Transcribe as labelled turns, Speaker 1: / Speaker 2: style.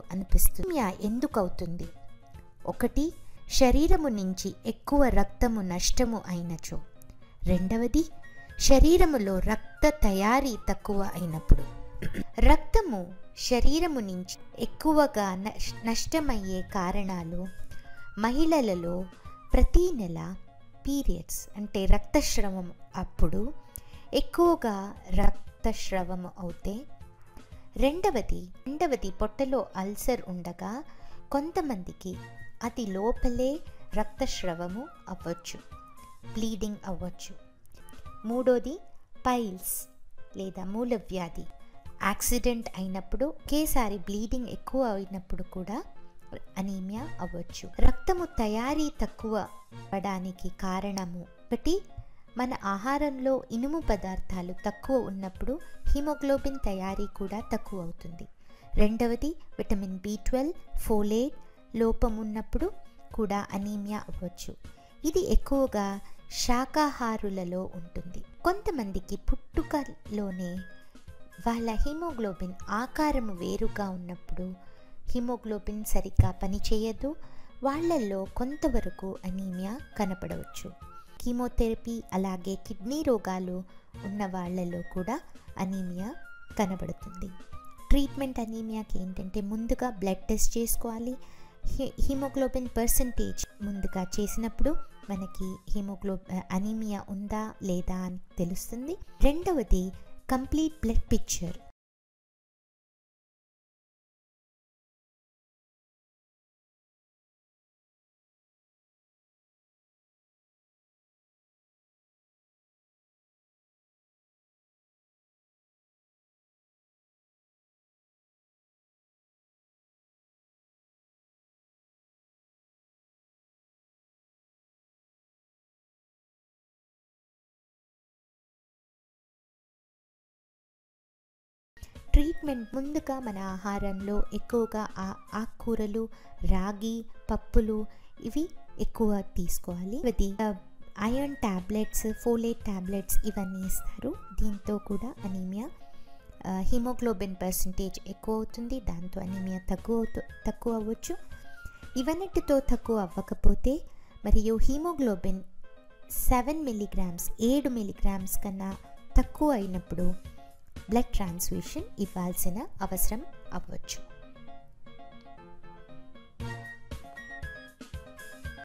Speaker 1: అనిపిస్తుంది. ఎందుకవుతుంది? ఎందుకు అవుతుంది ఒకటి శరీరము నుంచి ఎక్కువ రక్తము నష్టము అయినచో. రెండవది శరీరములో రక్త తయారీ తక్కువ అయినప్పుడు. రక్తము శరీరము నుంచి ఎక్కువగా నష్- నష్టమయ్యే కారణాలు మహిళలలో ప్రతీ నెల పీరియడ్స్ అంటే రక్తస్రవం అప్పుడు ఎక్కువగా రక్తస్రావము అవుతే రెండవది రెండవది పొట్టలో అల్సర్ ఉండగా కొంతమందికి అతి లోపలే రక్తస్రావము అవ్వచ్చు బ్లీడింగ్ అవ్వచ్చు. మూడోది పైల్స్ లేదా మూలవ్యాధి. యాక్సిడెంట్ అయినప్పుడు ఒకేసారి బ్లీడింగ్ ఎక్కువ అయినప్పుడు కూడా అనీమియా అవ్వచ్చు. రక్తము తయారీ తక్కువ అవ్వడానికి కారణము ఒకటి మన ఆహారంలో ఇనుము పదార్థాలు తక్కువ ఉన్నప్పుడు హిమోగ్లోబిన్ తయారీ కూడా తక్కువ అవుతుంది. రెండవది విటమిన్ బి ట్వెల్వ్ ఫోలేట్ లోపం ఉన్నప్పుడు కూడా అనీమియా అవ్వచ్చు. ఇది ఎక్కువగా శాకాహారులలో ఉంటుంది. కొంతమందికి పుట్టుకలోనే వాళ్ళ హిమోగ్లోబిన్ ఆకారము వేరుగా ఉన్నప్పుడు హిమోగ్లోబిన్ సరిగ్గా పనిచేయదు. వాళ్ళల్లో కొంతవరకు అనీమియా కనపడవచ్చు. కీమోథెరపీ అలాగే కిడ్నీ రోగాలు ఉన్న వాళ్ళలో కూడా అనీమియా కనబడుతుంది. ట్రీట్మెంట్ అనీమియాకి ఏంటంటే ముందుగా బ్లడ్ టెస్ట్ చేసుకోవాలి. హి- హిమోగ్లోబిన్ పర్సంటేజ్ ముందుగా చేసినప్పుడు మనకి హిమోగ్లో అనీమియా ఉందా లేదా అని తెలుస్తుంది. రెండవది కంప్లీట్ బ్లడ్ పిక్చర్. ట్రీట్మెంట్ ముందుగా మన ఆహారంలో ఎక్కువగా ఆ ఆకుకూరలు రాగి పప్పులు ఇవి ఎక్కువ తీసుకోవాలి. ఇది ఐరన్ ట్యాబ్లెట్స్ ఫోలేట్ ట్యాబ్లెట్స్ ఇవన్నీ ఇస్తారు. దీంతో కూడా అనీమియా హిమోగ్లోబిన్ పర్సంటేజ్ ఎక్కువ అవుతుంది. దాంతో అనీమియా తక్కువ తక్కువ అవ్వచ్చు. ఇవన్నిటితో తక్కువ అవ్వకపోతే మరియు హీమోగ్లోబిన్ సెవెన్ మిల్లీగ్రామ్స్ ఏడు మిల్లీగ్రామ్స్ కన్నా తక్కువ అయినప్పుడు బ్లడ్ ట్రాన్స్ఫ్యూషన్ ఇవ్వాల్సిన అవసరం అవ్వచ్చు.